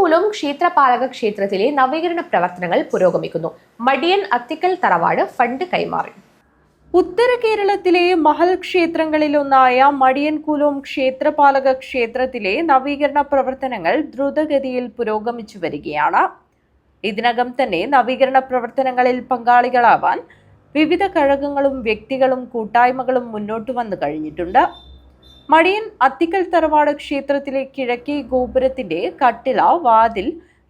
കൂലോം ക്ഷേത്രപാലക ക്ഷേത്രത്തിലെ നവീകരണ പ്രവർത്തനങ്ങൾ പുരോഗമിക്കുന്നു. മടിയൻ അത്തിക്കൽ തറവാട് ഫണ്ട് കൈമാറി. ഉത്തര കേരളത്തിലെ മഹൽ ക്ഷേത്രങ്ങളിലൊന്നായ മടിയൻകുലോം ക്ഷേത്രപാലക ക്ഷേത്രത്തിലെ നവീകരണ പ്രവർത്തനങ്ങൾ ദ്രുതഗതിയിൽ പുരോഗമിച്ചു വരികയാണ്. ഇതിനകം തന്നെ നവീകരണ പ്രവർത്തനങ്ങളിൽ പങ്കാളികളാവാൻ വിവിധ കഴകങ്ങളും വ്യക്തികളും കൂട്ടായ്മകളും മുന്നോട്ട് വന്നു കഴിഞ്ഞിട്ടുണ്ട്. മടിയൻ അത്തിക്കൽ തറവാട് ക്ഷേത്രത്തിലെ കിഴക്കേ ഗോപുരത്തിന്റെ കട്ടില വാതിൽ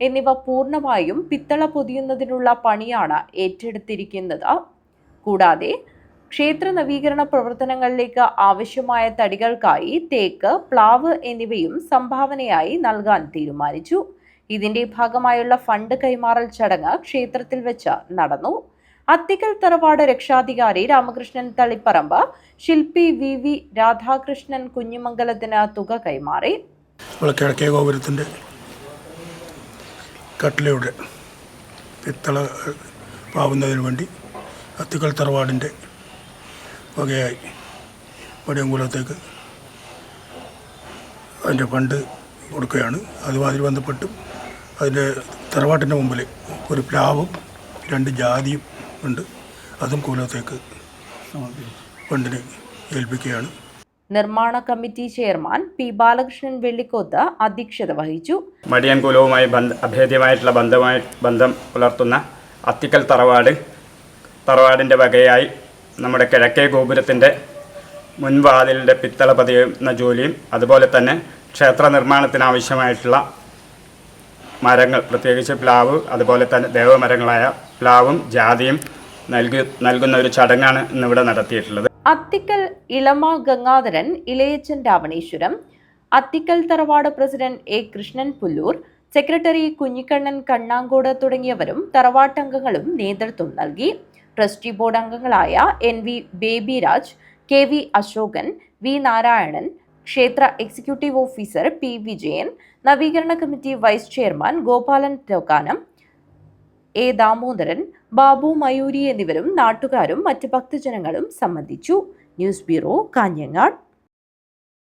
എന്നിവ പൂർണമായും പിത്തള പൊതിയുന്നതിനുള്ള പണിയാണ് ഏറ്റെടുത്തിരിക്കുന്നത്. കൂടാതെ ക്ഷേത്ര നവീകരണ പ്രവർത്തനങ്ങളിലേക്ക് ആവശ്യമായ തടികൾക്കായി തേക്ക് പ്ലാവ് എന്നിവയും സംഭാവനയായി നൽകാൻ തീരുമാനിച്ചു. ഇതിന്റെ ഭാഗമായുള്ള ഫണ്ട് കൈമാറൽ ചടങ്ങ് ക്ഷേത്രത്തിൽ വെച്ച് നടന്നു. അത്തിക്കൽ തറവാട് രക്ഷാധികാരി രാമകൃഷ്ണൻ തളിപ്പറമ്പ് ശില്പി വി വി രാധാകൃഷ്ണൻ കുഞ്ഞുമംഗലത്തിന് തുക കൈമാറി. കിഴക്കേ ഗോപുരത്തിന്റെ കട്ടിലയുടെ പിത്തള പാവുന്നതിന് വേണ്ടി അത്തിക്കൽ തറവാടിന്റെ വകയായി വടിയങ്കുലത്തേക്ക് അതിന്റെ ഫണ്ട് കൊടുക്കുകയാണ്. അതുമായി ബന്ധപ്പെട്ടും അതിന്റെ തറവാട്ടിന്റെ മുമ്പിൽ ഒരു പ്ലാവും രണ്ട് ജാതിയും ഉണ്ട്. അതും കൂലത്തേക്ക് ഫണ്ടിനെ ഏൽപ്പിക്കുകയാണ്. നിർമ്മാണ committee chairman P Balakrishnan Vellikoth അധ്യക്ഷത വഹിച്ചു. മടിയൻ കുലവുമായി ബന്ധ അഭേദ്യമായിട്ടുള്ള ബന്ധമായി ബന്ധം പുലർത്തുന്ന അത്തിക്കൽ തറവാട് തറവാടിന്റെ വകയായി നമ്മുടെ കിഴക്കേ ഗോപുരത്തിന്റെ മുൻവാതിലിന്റെ പിത്തള പതിയുന്ന ജോലിയും അതുപോലെ തന്നെ ക്ഷേത്ര നിർമ്മാണത്തിനാവശ്യമായിട്ടുള്ള മരങ്ങൾ പ്രത്യേകിച്ച് പ്ലാവ് അതുപോലെ തന്നെ ദേവമരങ്ങളായ പ്ലാവും ജാതിയും നൽകി നൽകുന്ന ഒരു ചടങ്ങാണ് ഇന്നിവിടെ നടത്തിയിട്ടുള്ളത്. അത്തിക്കൽ ഇളമ ഗംഗാധരൻ ഇളയച്ചൻ രാവണേശ്വരം അത്തിക്കൽ തറവാട് president A Krishnan Pullur secretary Kunhikannan Kannankode തുടങ്ങിയവരും തറവാട്ടംഗങ്ങളും നേതൃത്വം നൽകി. ട്രസ്റ്റി ബോർഡ് അംഗങ്ങളായ N V Babyraj K V Ashokan V Narayanan ക്ഷേത്ര എക്സിക്യൂട്ടീവ് ഓഫീസർ പി വിജയൻ നവീകരണ committee vice chairman Gopalan Thokkanam A Damodaran Babu Mayuri എന്നിവരും നാട്ടുകാരും മറ്റ് ഭക്തജനങ്ങളും സംബന്ധിച്ചു. News bureau Kanhangad.